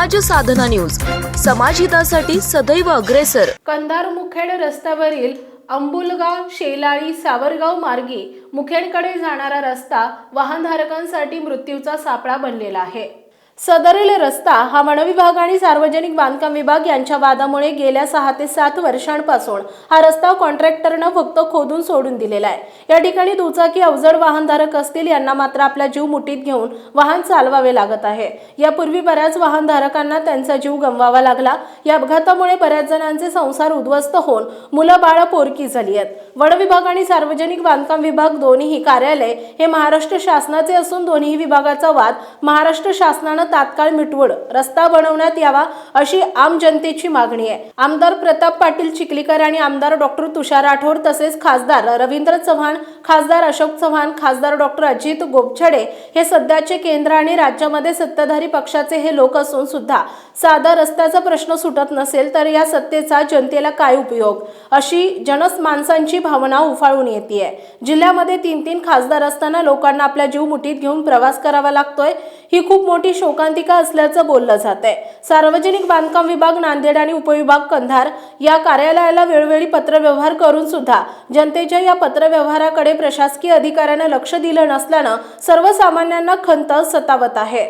साधना news. समाजहितासाठी सदैव अग्रेसर. कंधार मुखेड रस्त्यावरील अंबुलगाव शेलाळी सावरगाव मार्गी मुखेडकडे जाणारा रस्ता वाहनधारकांसाठी मृत्यूचा सापळा बनलेला आहे. सदरील रस्ता हा वनविभाग आणि सार्वजनिक बांधकाम विभाग यांच्या वादामुळे गेल्या सहा ते सात वर्षांपासून हा रस्ता कॉन्ट्रॅक्टरनं फक्त खोदून सोडून दिलेला आहे. या ठिकाणी दुचाकी अवजड वाहनधारक असतील यांना मात्र आपला जीव मुठीत घेऊन वाहन चालवावे लागत आहे. यापूर्वी बऱ्याच वाहनधारकांना त्यांचा जीव गमवावा लागला. या अपघातामुळे बऱ्याच जणांचे संसार उद्ध्वस्त होऊन मुलं बाळं पोरकी झाली आहेत. वन विभाग आणि सार्वजनिक बांधकाम विभाग दोन्ही कार्यालय हे महाराष्ट्र शासनाचे असून दोन्ही विभागाचा वाद महाराष्ट्र शासनानं तात्काळ मिटवून रस्ता बनवण्यात यावा अशी आम जनतेची मागणी आहे. आमदार प्रताप पाटील चिखलीकर आणि आमदार डॉक्टर तुषार राठोड तसेच खासदार रवींद्र चव्हाण खासदार अशोक चव्हाण खासदार डॉक्टर अजित गोपछडे हे सध्याचे केंद्र आणि राज्यामध्ये सत्ताधारी पक्षाचे हे लोक असून सुद्धा साधा रस्त्याचा प्रश्न सुटत नसेल तर या सत्तेचा जनतेला काय उपयोग? अशी जनस माणसांची भावना उफाळून येते जिल्ह्यामध्ये तीन तीन खासदार असताना लोकांना आपल्या जीव मुठीत घेऊन प्रवास करावा लागतोय. ही खूप मोठी शोकांतिका असल्याचं बोललं जात आहे सार्वजनिक बांधकाम विभाग नांदेड आणि उपविभाग कंधार या कार्यालयाला वेळोवेळी पत्रव्यवहार करून सुद्धा जनतेच्या या पत्रव्यवहाराकडे प्रशासकीय अधिकाऱ्यानं लक्ष दिलं नसल्यानं सर्वसामान्यांना खंत सतावत आहे.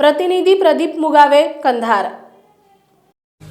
प्रतिनिधी प्रदीप मुगावे कंधार